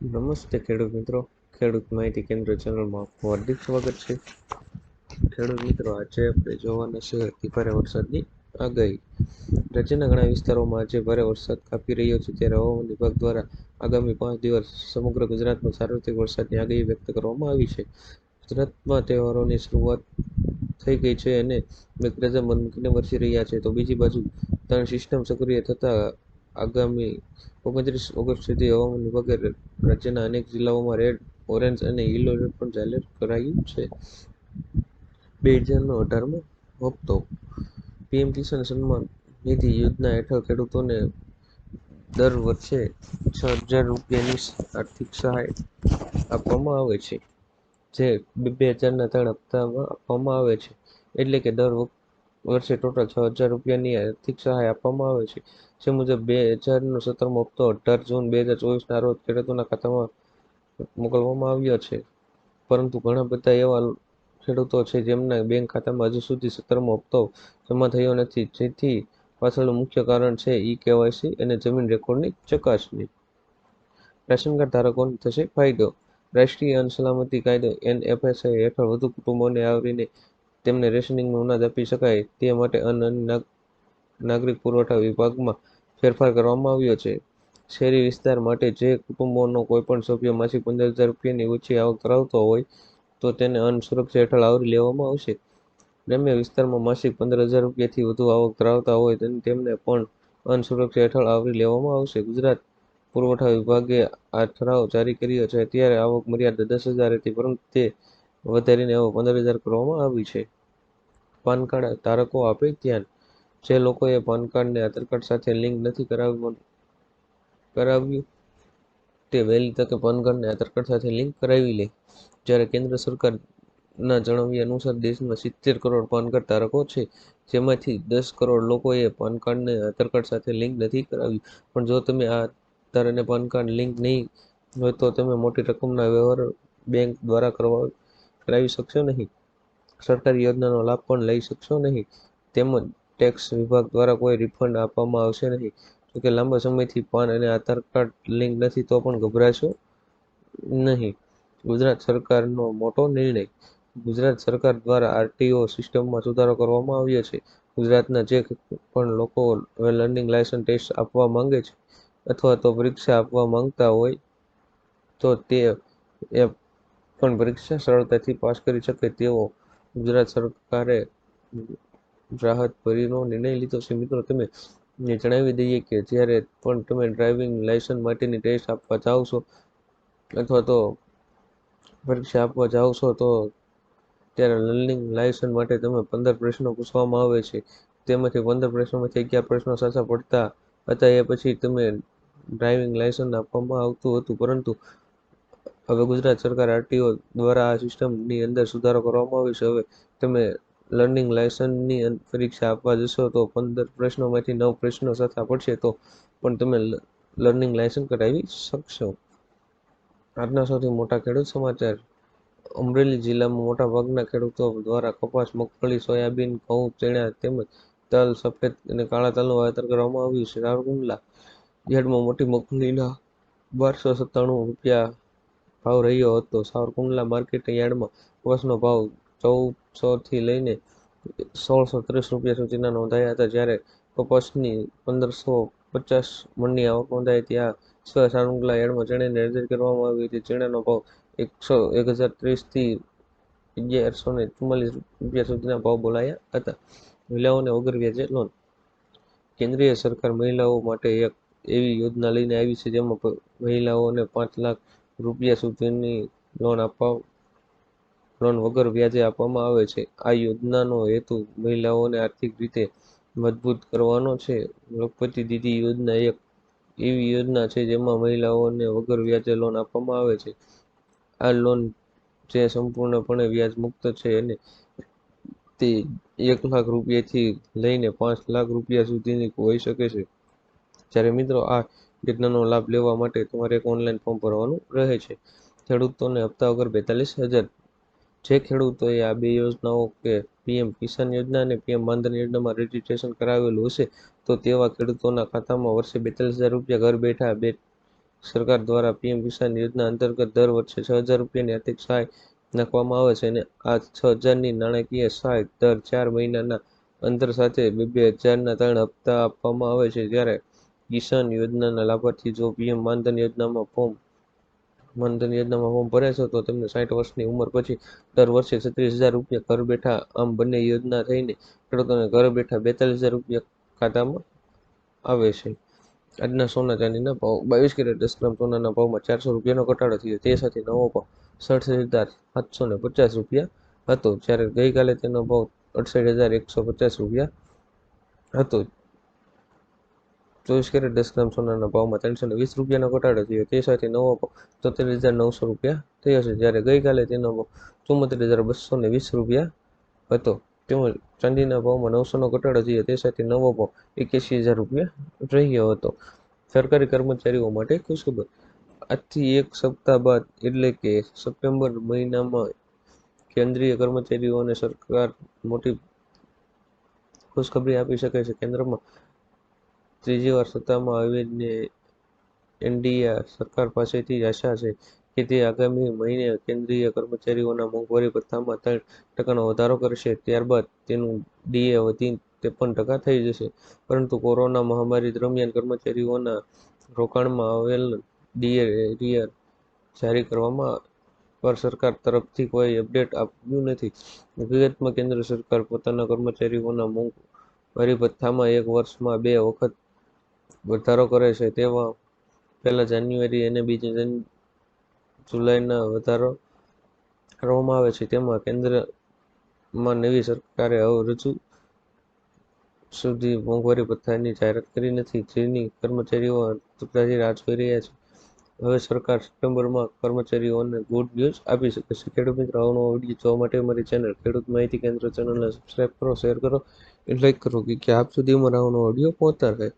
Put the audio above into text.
નમસ્તે ખેડૂત મિત્રો. ખેડૂત માહિતી કેન્દ્ર ચેનલમાં હાર્દિક સ્વાગત છે. ખેડૂત મિત્રો, આજે આપણે જોવાના છે અતિભારે વરસાદની આગાહી. રાજ્યના ઘણા વિસ્તારોમાં આજે ભારે વરસાદ કાપી રહ્યો છે. ત્યારે હવામાન વિભાગ દ્વારા આગામી પાંચ દિવસ સમગ્ર ગુજરાતમાં સાર્વત્રિક વરસાદની આગાહી વ્યક્ત કરવામાં આવી છે. ગુજરાતમાં તહેવારોની શરૂઆત થઈ ગઈ છે અને મેઘરાજા મન મૂકીને વરસી રહ્યા છે. તો બીજી બાજુ ત્રણ સિસ્ટમ સક્રિય થતાં આગામી ઓગણત્રીસ ઓગસ્ટ સુધી હવામાન વિભાગે રાજ્યના અનેક જિલ્લાઓમાં રેડ, ઓરેન્જ અને યલો એલર્ટ પણ જાહેર કરાયું છે. બે હજારનો અઢારમો હપ્તો પીએમ કિસાન સન્માન નિધિ યોજના હેઠળ ખેડૂતોને દર વર્ષે છ હજાર રૂપિયાની આર્થિક સહાય આપવામાં આવે છે, જે બે હજારના ત્રણ હપ્તામાં આપવામાં આવે છે. એટલે કે દર વર્ષે ટોટલ છ હજાર રૂપિયાની આર્થિક સહાય આપવામાં આવે છે. જે મુજબ બે હજારનો સત્તરમો હપ્તો અઢાર જૂન બે હજાર ચોવીસના રોજ ખેડૂતોના ખાતામાં મોકલવામાં આવ્યો છે. પરંતુ ઘણા બધા એવા ખેડૂતો છે જેમના બેંક ખાતામાં હજુ સુધી સત્તરમો હપ્તો જમા થયો નથી. જેથી પાછળનું મુખ્ય કારણ છે ઈ કેવાયસી અને જમીન રેકોર્ડની ચકાસણી. રાશન કાર્ડ ધારકોને થશે ફાયદો. રાષ્ટ્રીય અન્ન સલામતી કાયદો એનએફએસઆઈ હેઠળ વધુ કુટુંબોને આવરીને તેમને રેશનિંગમાં અનાજ આપી શકાય તે માટે અન્ન અને નાગરિક પુરવઠા વિભાગમાં ફેરફાર કરવામાં આવ્યો છે. શહેરી વિસ્તાર માટે જે કુટુંબોનો કોઈપણ સભ્ય માસિક પંદર હજાર રૂપિયાની ઓછી આવક ધરાવતો હોય, તો તેને અન્ન સુરક્ષા હેઠળ આવરી લેવામાં આવશે. ગ્રામ્ય વિસ્તારમાં માસિક પંદર હજાર રૂપિયાથી વધુ આવક ધરાવતા હોય તેમને પણ અન્ન સુરક્ષા હેઠળ આવરી લેવામાં આવશે. ગુજરાત પુરવઠા વિભાગે આ ઠરાવ જારી કર્યો છે. અત્યારે આવક મર્યાદા દસ હજાર હતી પરંતુ તે વધારીને પંદર હજાર કરવામાં આવી છે. પાન કાર્ડ ધારકો આપે ધ્યાન જે લોકોએ પાન કાર્ડને આધાર કાર્ડ સાથે લિંક નથી કરાવ્યું. કરાવ્યું. તે વહેલી તકે પાન કાર્ડને આધાર કાર્ડ સાથે લિંક કરાવી લે. જ્યારે કેન્દ્ર સરકારના જણાવ્યા અનુસાર દેશમાં સિત્તેર કરોડ પાન કાર્ડ ધારકો છે, જેમાંથી દસ કરોડ લોકોએ પાન કાર્ડને આધાર કાર્ડ સાથે લિંક નથી કરાવ્યું. પણ જો તમે આ આધાર અને પાન કાર્ડ લિંક નહીં હોય તો તમે મોટી રકમના વ્યવહાર બેંક દ્વારા કરવા કરાવી શકશો નહીં. સરકારી યોજનાનો લાભ પણ લઈ શકશો નહીં. તેમજ ટેક્સ વિભાગ દ્વારા કોઈ રિફંડ આપવામાં આવશે નહીં. જોકે લાંબા સમયથી પાન અને આધાર કાર્ડ લિંક નથી તો પણ ગભરાશો નહીં. ગુજરાત સરકારનો મોટો નિર્ણય ગુજરાત સરકાર દ્વારા આરટીઓ સિસ્ટમમાં સુધારો કરવામાં આવ્યો છે. ગુજરાતના જે પણ લોકો લર્નિંગ લાયસન્સ ટેસ્ટ આપવા માંગે છે અથવા તો પરીક્ષા આપવા માંગતા હોય તો તે એ પણ પરીક્ષા સરળતાથી પાસ કરી શકે તેવો ગુજરાત સરકારે રાહત ભરીનો નિર્ણય લીધો છે. મિત્રો, તમે જણાવી દઈએ કે જ્યારે પણ તમે ડ્રાઇવિંગ લાયસન્સ માટેની ટેસ્ટ આપવા જાઓ છો અથવા તો પરીક્ષા આપવા જાઓ છો, તો ત્યારે લર્નિંગ લાયસન્સ માટે તમે પંદર પ્રશ્નો પૂછવામાં આવે છે. તેમાંથી પંદર પ્રશ્નોમાંથી અગિયાર પ્રશ્નો સાચા પડતા હતા, એ પછી તમે ડ્રાઇવિંગ લાયસન્સ આપવામાં આવતું હતું. પરંતુ હવે ગુજરાત સરકાર આરટીઓ દ્વારા આ સિસ્ટમની અંદર સુધારો કરવામાં આવ્યો છે. હવે તમે લર્નિંગ લાયસન્સની પરીક્ષા આપવા જશો તો પંદર પ્રશ્નોમાંથી નવ પ્રશ્નો સાચા પડશે તો પણ તમે લર્નિંગ લાયસન્સ કરાવી શકશો. આજના સૌથી મોટા ખેડૂત સમાચાર. અમરેલી જિલ્લામાં મોટા ભાગના ખેડૂતો દ્વારા કપાસ, મગફળી, સોયાબીન, ઘઉં, ચણા તેમજ તલ, સફેદ અને કાળા તલનું વાવેતર કરવામાં આવ્યું છે. રાવરકુંડલા યાર્ડમાં મોટી મગફળીના બારસો સત્તાણું રૂપિયા ભાવ રહ્યો હતો. સાવરકુંડલા માર્કેટ યાર્ડમાં કપાસનો ભાવ ચૌદસો થી લઈને સોળસો ત્રીસ રૂપિયા સુધીના નોંધાયા હતા. જ્યારે કપાસની પંદરસો પચાસ મણની આવક નોંધાઈ ત્યાં સાવરકુંડલા યાર્ડમાં ચણે ખરીદી કરવામાં આવી હતી. ચણાનો ભાવ એકસો એક હજાર ત્રીસથી અગિયારસો ને ચુમ્માલીસ રૂપિયા સુધીના ભાવ બોલાયા હતા. મહિલાઓને વગર વ્યાજે લોન કેન્દ્રીય સરકાર મહિલાઓ માટે એક એવી યોજના લઈને આવી છે, જેમાં મહિલાઓને પાંચ લાખ રૂપિયા સુધીની લોન આપવા લોન વગર વ્યાજે આપવામાં આવે છે. આ યોજનાનો હેતુ મહિલાઓને આર્થિક રીતે મજબૂત કરવાનો છે. લખપતિ દીદી યોજના એક એવી યોજના છે જેમાં મહિલાઓને વગર વ્યાજે લોન આપવામાં આવે છે. આ લોન જે સંપૂર્ણપણે વ્યાજ મુક્ત છે અને તે એક લાખ રૂપિયાથી લઈને પાંચ લાખ રૂપિયા સુધીની હોઈ શકે છે. જ્યારે મિત્રો આ યોજનાનો લાભ લેવા માટે તમારે એક ઓનલાઈન ફોર્મ ભરવાનું રહે છે. ખેડૂતોને હપ્તા વગર બેતાલીસ હજાર. જે ખેડૂતોએ આ બે યોજનાઓ કે પીએમ કિસાન યોજના અને પીએમ માનધન યોજનામાં રજીસ્ટ્રેશન કરાવેલું હશે, તો તેવા ખેડૂતોના ખાતામાં વર્ષે બેતાલીસ હજાર રૂપિયા ઘર બેઠા બે સરકાર દ્વારા પીએમ કિસાન યોજના અંતર્ગત દર વર્ષે છ હજાર રૂપિયાની આર્થિક સહાય નાખવામાં આવે છે અને આ છ હજારની નાણાકીય સહાય દર ચાર મહિનાના અંતર સાથે બે બે હજારના ત્રણ હપ્તા આપવામાં આવે છે. જ્યારે કિસાન યોજનાના લાભાર્થી જો પીએમ માનધન યોજનામાં ફોર્મ માનધન યોજનામાં ફોર્મ ભરે છે, તો તેમને સાઠ વર્ષની ઉંમર પછી દર વર્ષે છત્રીસ હજાર રૂપિયા ઘર બેઠા આમ બંને યોજના થઈને ખેડૂતોને ઘર બેઠા બેતાલીસ હજાર રૂપિયા ખાતામાં આવે છે. આજના સોના ચાંદીના ભાવ, બાવીસ કેરેટ, દસ ગ્રામ સોનાના ભાવમાં ચારસો રૂપિયાનો ઘટાડો થયો. તે સાથે નવો ભાવ સડસઠ હજાર સાતસો ને પચાસ રૂપિયા હતો. જ્યારે ગઈકાલે તેનો ભાવ અડસઠ હજાર એકસો પચાસ રૂપિયા હતો. ચોવીસ કેરેટ દસ ગ્રામ સોનાના ભાવમાં ત્રણસો વીસ રૂપિયાનો ઘટાડો થયો. તે સાથે નવો તોતેર હજાર નવસો રૂપિયા થયો છે. જ્યારે ગઈકાલે તેનો ચુમ્મોતેર હજાર બસો વીસ રૂપિયા હતો. તેમજ ચાંદીના ભાવમાં નવસોનો ઘટાડો થયો. તે સાથે નવો ભાવ એક્યાસી હજાર રૂપિયા રહ્યો હતો. સરકારી કર્મચારીઓ માટે ખુશખબર. આજથી એક સપ્તાહ બાદ, એટલે કે સપ્ટેમ્બર મહિનામાં, કેન્દ્રીય કર્મચારીઓને સરકાર મોટી ખુશખબરી આપી શકે છે. કેન્દ્રમાં ત્રીજી વાર સત્તામાં આવીને એનડીએ સરકાર પાસેથી આશા છે કે તે આગામી મહિને કેન્દ્રીય કર્મચારીઓના મોંઘવારી ભથ્થામાં ત્રણ ટકાનો વધારો કરશે. ત્યારબાદ તેનું ડીએ વધી ત્રેપન ટકા થઈ જશે. પરંતુ કોરોના મહામારી દરમિયાન કર્મચારીઓના રોકાણમાં આવેલ ડીએ રિયર જારી કરવામાં પર સરકાર તરફથી કોઈ અપડેટ આપ્યું નથી. હકીકતમાં કેન્દ્ર સરકાર પોતાના કર્મચારીઓના મોંઘવારી ભથ્થામાં એક વર્ષમાં બે વખત વધારો કરે છે તેમાં પહેલા જાન્યુઆરી અને બીજી જુલાઈના વધારો કરવામાં આવે છે. તેમાં કેન્દ્રમાં નવી સરકારે રજૂ સુધી મોંઘવારી ભથ્થાની જાહેરાત કરી નથી, જેની કર્મચારીઓ આતુરતાથી રાહ જોઈ રહ્યા છે. હવે સરકાર સપ્ટેમ્બરમાં કર્મચારીઓને ગુડ ન્યૂઝ આપી શકે છે. ખેડૂત મિત્રો આવનો વીડિયો જોવા માટે અમારી ચેનલ ખેડૂત માહિતી કેન્દ્ર ચેનલને સબસ્ક્રાઈબ કરો શેર કરો લાઈક કરો, કે આપ સુધી અમારા આવનો ઓડિયો પહોંચતા રહે.